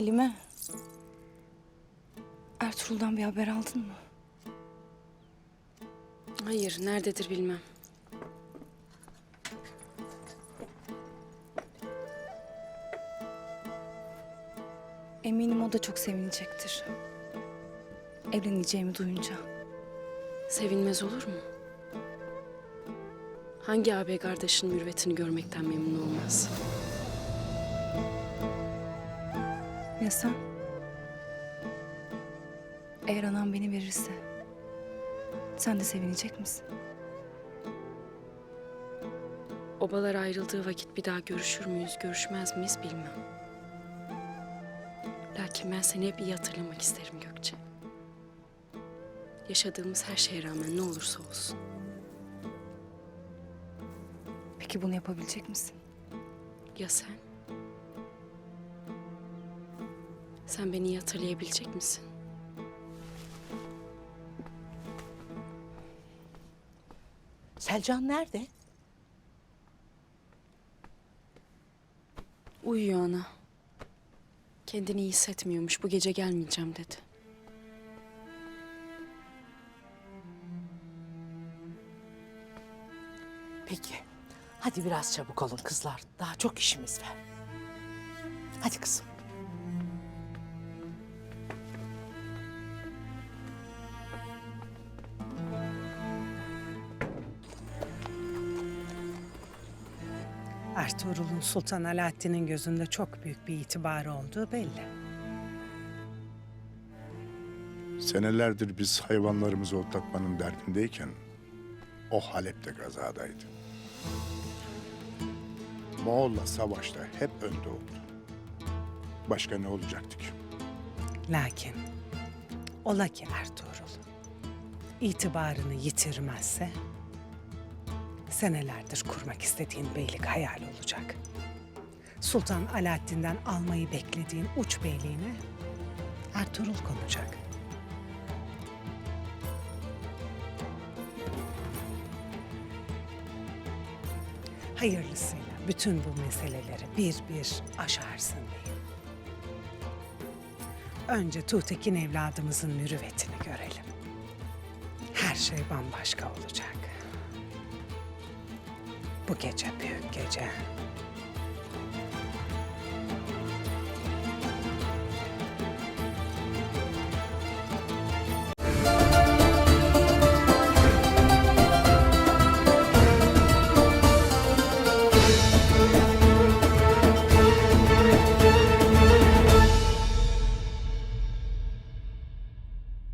Halime. Ertuğrul'dan bir haber aldın mı? Hayır, nerededir bilmem. Eminim o da çok sevinecektir. Evleneceğimi duyunca. Sevinmez olur mu? Hangi ağabey kardeşinin mürvetini görmekten memnun olmaz? Ya sen? Eğer anam beni verirse sen de sevinecek misin? Obalar ayrıldığı vakit bir daha görüşür müyüz, görüşmez miyiz bilmem. Lakin ben seni hep iyi hatırlamak isterim Gökçe. Yaşadığımız her şeye rağmen ne olursa olsun. Peki bunu yapabilecek misin? Ya sen? Sen beni iyi hatırlayabilecek misin? Selcan nerede? Uyuyor ana. Kendini iyi hissetmiyormuş. Bu gece gelmeyeceğim dedi. Peki. Hadi biraz çabuk olun kızlar. Daha çok işimiz var. Hadi kızım. Ertuğrul'un Sultan Alaaddin'in gözünde çok büyük bir itibarı olduğu belli. Senelerdir biz hayvanlarımızı otlatmanın derdindeyken o Halep'te gazadaydı. Moğol'la savaşta hep önde oldu. Başka ne olacaktı ki? Lakin ola ki Ertuğrul itibarını yitirmezse senelerdir kurmak istediğin beylik hayal olacak. Sultan Alaaddin'den almayı beklediğin uç beyliğine Ertuğrul konacak. Hayırlısıyla bütün bu meseleleri bir bir aşarsın beyim. Önce Tuğtekin evladımızın mürüvvetini görelim. Her şey bambaşka olacak. Bu gece büyük gece.